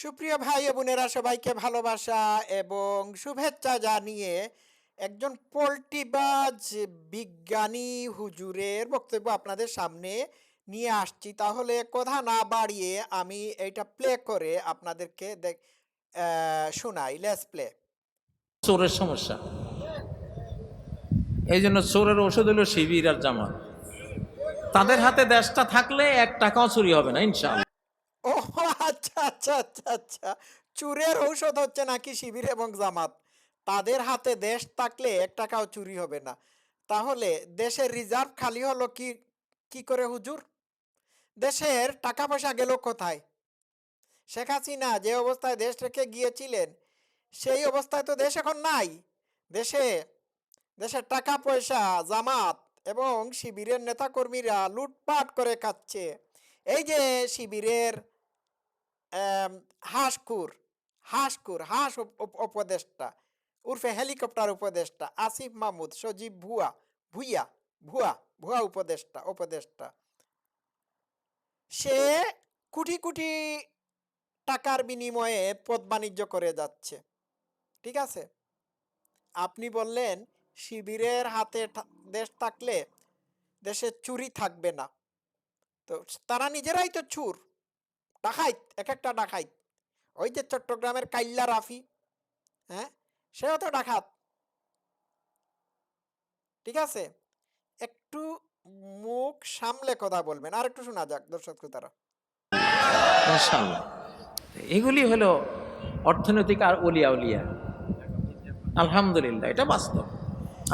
সুপ্রিয় ভাই বোনেরা, সবাইকে ভালোবাসা এবং শুভেচ্ছা জানিয়ে একজন পোল্ট্রিবাজ বিজ্ঞানী হুজুরের বক্তব্য আপনাদের সামনে নিয়ে আসছি। তাহলে কথা না বাড়িয়ে আমি এটা প্লে করে আপনাদেরকে দেখ শোনাই। লেস প্লে চোরের সমস্যা। এই জন্য চোরের ওষুধ হলো শিবির আর জামাত। তাদের হাতে দেশটা থাকলে এক টাকাও চুরি হবে না, ইনশাআল্লাহ। আচ্ছা আচ্ছা আচ্ছা। চুরের ঔষধ হচ্ছে নাকি শিবির এবং জামাত? তাদের হাতে দেশ থাকলে এক টাকাও চুরি হবে না। তাহলে দেশের রিজার্ভ খালি হলো কি কি করে হুজুর? দেশের টাকা পয়সা গেল কোথায়? শেখ হাসিনা যে অবস্থায় দেশ রেখে গিয়েছিলেন, সেই অবস্থায় তো দেশ এখন নাই। দেশে, দেশের টাকা পয়সা জামাত এবং শিবিরের নেতাকর্মীরা লুটপাট করে খাচ্ছে। এই যে শিবিরের হাঁসকুর হাঁসকুর হাঁস উপ- উপ- উপদেষ্টা, উর্ফে হেলিকপ্টার উপদেষ্টা, আসিফ মাহমুদ, সজীব ভুয়া, ভুইয়া, ভুয়া ভুয়া উপদেষ্টা উপদেষ্টা। সে কোটি কোটি টাকার বিনিময়ে পদ বাণিজ্য করে যাচ্ছে। ঠিক আছে? আপনি বললেন, শিবিরের হাতে দেশ থাকলে দেশে চুরি থাকবে না। তো তারা নিজেরাই তো চুর। ডাকাইত এক একটা ডাকাইত। ওই যে চট্টগ্রামের কাইল্লা রাফি হ্যাঁ সেও তো ডাকাত। ঠিক আছে? একটু মুখ সামলে কথা বলবেন। আর একটু শোনা যাক দর্শক শ্রোতারা। এগুলি হলো অর্থনৈতিক আর অলিয়া উলিয়া আলহামদুলিল্লাহ এটা বাস্তব।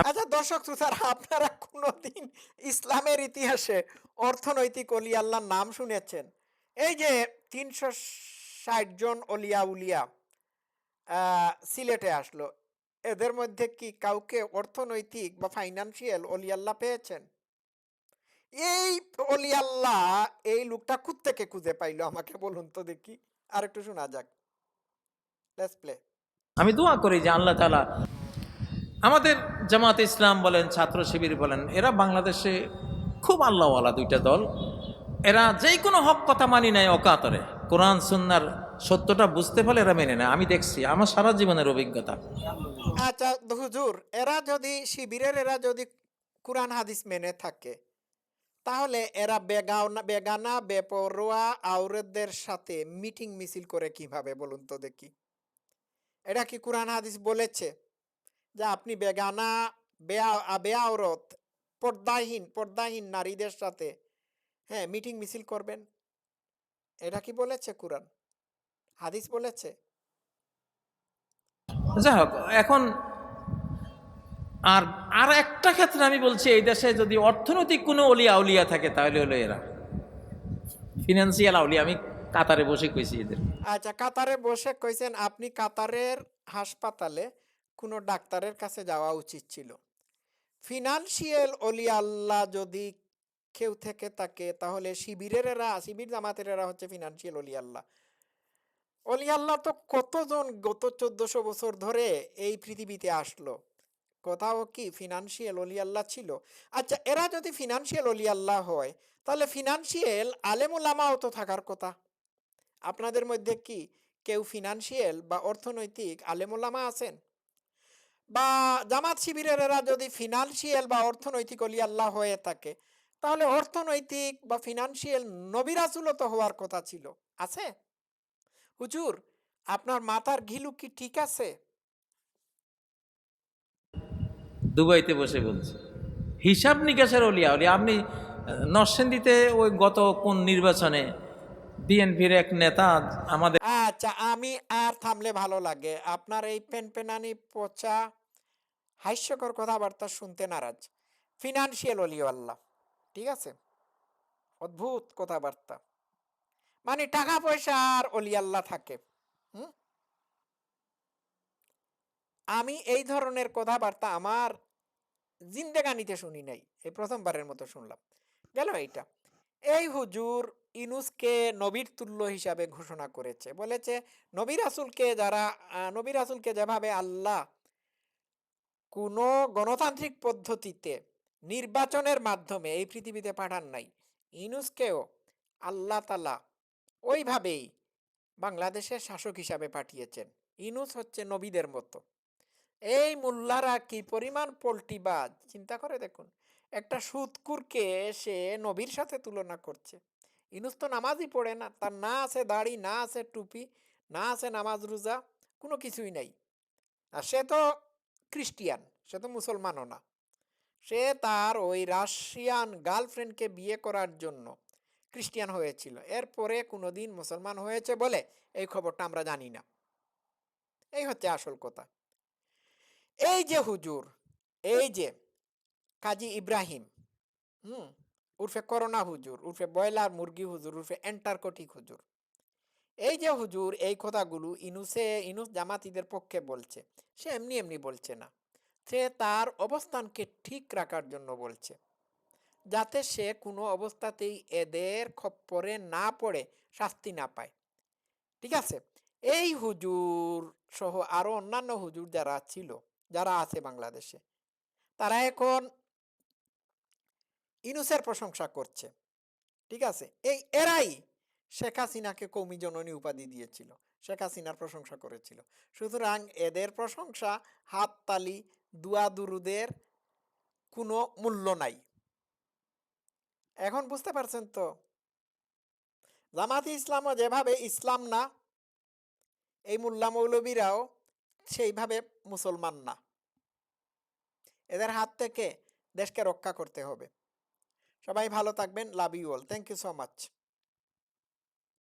আচ্ছা দর্শক শ্রোতারা আপনারা কোনোদিন ইসলামের ইতিহাসে অর্থনৈতিক অলি আল্লাহর নাম শুনেছেন? এই যে তিনশো ষাট জন অলিয়া উলিয়া সিলেটে আসলো। এদের মধ্যে কি কাউকে অর্থনৈতিক বা ফাইনান্সিয়াল অলি আল্লাহ পেয়েছেন? এই অলি আল্লাহ এই লোকটা খুদ থেকে খুঁজে পাইলো, আমাকে বলুন তো দেখি। আর একটু শোনা যাক। লেটস প্লে আমি দোয়া করি যে আল্লাহ তালা আমাদের জামাত ইসলাম বলেন, ছাত্র শিবির বলেন, এরা বাংলাদেশে খুব আল্লাহওয়ালা দুইটা দল। এরা যেই কোনো হক কথা মানি নেয় অকাতরে। কোরআন, সুন্নার সত্যটা বুঝতে পারলে এরা মেনে নেয়। আমি দেখছি, আমার সারা জীবনের অভিজ্ঞতা। আচ্ছা হুজুর, এরা যদি, শিবিরের এরা যদি কোরআন, হাদিস মেনে থাকে, তাহলে এরা বেগানা বেগানা, বেপরোয়া আউরেদের সাথে মিটিং মিছিল করে কীভাবে বলুন তো দেখি? এটা কি কোরআন, হাদিস বলেছে? যে আপনি বেগানা, বেয়া বেআরত পর্দাহীন পর্দাহীন নারীদের সাথে হ্যাঁ মিটিং মিছিল করবেন। এটা কি বলেছে কোরআন? হাদিস বলেছে? যাই হোক এখন আর আর একটা ক্ষেত্রে আমি বলছি এই দেশে যদি অর্থনৈতিক কোনো অলিয়া আউলিয়া থাকে তাহলে হলো এরা। ফিনান্সিয়াল আউলিয়া আমি কাতারে বসে কইছি এদের। আচ্ছা কাতারে বসে কইছেন আপনি কাতারের হাসপাতালে কোনো ডাক্তারের কাছে যাওয়া উচিত ছিল। ফিনান্সিয়াল অলি আল্লাহ যদি কেউ থেকে থাকে তাহলে শিবিরের এরা, শিবির জামাতের এরা হচ্ছে ফিনান্সিয়াল অলি আল্লাহ। তো কতজন গত চোদ্দশো বছর ধরে এই পৃথিবীতে আসলো? কোথাও কি ফিনান্সিয়াল অলি আল্লাহ ছিল? আচ্ছা এরা যদি ফিনান্সিয়াল অলি আল্লাহ হয়, তাহলে ফিনান্সিয়াল আলেমুলামাও তো থাকার কথা। আপনাদের মধ্যে কি কেউ ফিনান্সিয়াল বা অর্থনৈতিক আলেমুলামা আছেন? বা জামাত শিবিরের এরা যদি ফিনান্সিয়াল বা অর্থনৈতিক অলি আল্লাহ হয়ে থাকে তাহলে অর্থনৈতিক বা ফিনান্সিয়াল নবিরাসুলও তো হওয়ার কথা ছিল। আছে? হুজুর আপনার মাথার ঘিলু কি ঠিক আছে? দুবাইতে বসে বলছি। হিসাব নিকাশের অলিয়া অলিয়া আপনি নরসিংদীতে ওই গত কোন নির্বাচনে বিএনপির এক নেতা আমাদের আচ্ছা আমি আর থামলে ভালো লাগে। আপনার এই পেনপেনানি পচা হাস্যকর কথাবার্তা শুনতে নারাজ। ফিনান্সিয়াল অলিও আল্লাহ ঠিক আছে? অদ্ভুত কথাবার্তা। মানে টাকা পয়সা আর অলি আল্লাহ থাকে। হুম? আমি এই ধরনের কথাবার্তা আমার জিন্দেগানিতে শুনি নাই। এই প্রথমবারের মতো শুনলাম। গেল এইটা। এই হুজুর ইনুসকে নবীর তুল্য হিসাবে ঘোষণা করেছে। বলেছে, নবী রাসুলকে যারা নবী রাসুলকে যেভাবে আল্লাহ কোনো গণতান্ত্রিক পদ্ধতিতে নির্বাচনের মাধ্যমে এই পৃথিবীতে পাঠান নাই। ইনুসকেও আল্লাহ তালা ওইভাবেই বাংলাদেশের শাসক হিসাবে পাঠিয়েছেন। ইনুস হচ্ছে নবীদের মতো। এই মোল্লারা কি পরিমাণ পোল্টিবাজ চিন্তা করে দেখুন, একটা সুদকুরকে সে নবীর সাথে তুলনা করছে। ইনুস তো নামাজই পড়ে না, তার না আছে দাড়ি, না আছে টুপি, না আছে নামাজ রোজা, কোনো কিছুই নাই। আর সে তো খ্রিস্টিয়ান, সে তো মুসলমানও না। সে তার ওই রাশিয়ান গার্লফ্রেন্ডকে বিয়ে করার জন্য খ্রিস্টিয়ান হয়েছিল। এরপরে কোনোদিন মুসলমান হয়েছে বলে এই খবরটা আমরা জানি না। এই হচ্ছে আসল কথা। এই যে হুজুর, এই যে কাজী ইব্রাহিম, হুম, উর্ফে করোনা হুজুর, উর্ফে ব্রয়লার মুরগি হুজুর, উর্ফে অ্যান্টার্কটিক হুজুর। এই যে হুজুর, এই কথাগুলো ইনুসে, ইনুস জামাতিদের পক্ষে বলছে। সে এমনি এমনি বলছে না। সে তার অবস্থানকে ঠিক রাখার জন্য বলছে। যাতে সে কোনো অবস্থাতেই এদের খপ্পরে না পড়ে, শাস্তি না পায়। ঠিক আছে? এই হুজুর সহ আরও অন্যান্য হুজুর যারা ছিল, যারা আছে বাংলাদেশে, তারা এখন ইনুসের প্রশংসা করছে। ঠিক আছে? এই এরাই শেখ হাসিনাকে কৌমি জননী উপাধি দিয়েছিল। শেখ হাসিনার প্রশংসা করেছিল। সুতরাং এদের প্রশংসা হাততালি দুরুদের কোনো মূল্য নাই। এখন বুঝতে পারছেন তো? জামাতি ইসলামও যেভাবে ইসলাম না, এই মোল্লা মৌলবীরাও সেইভাবে মুসলমান না। এদের হাত থেকে দেশকে রক্ষা করতে হবে। সবাই ভালো থাকবেন, love you all. Thank you so much.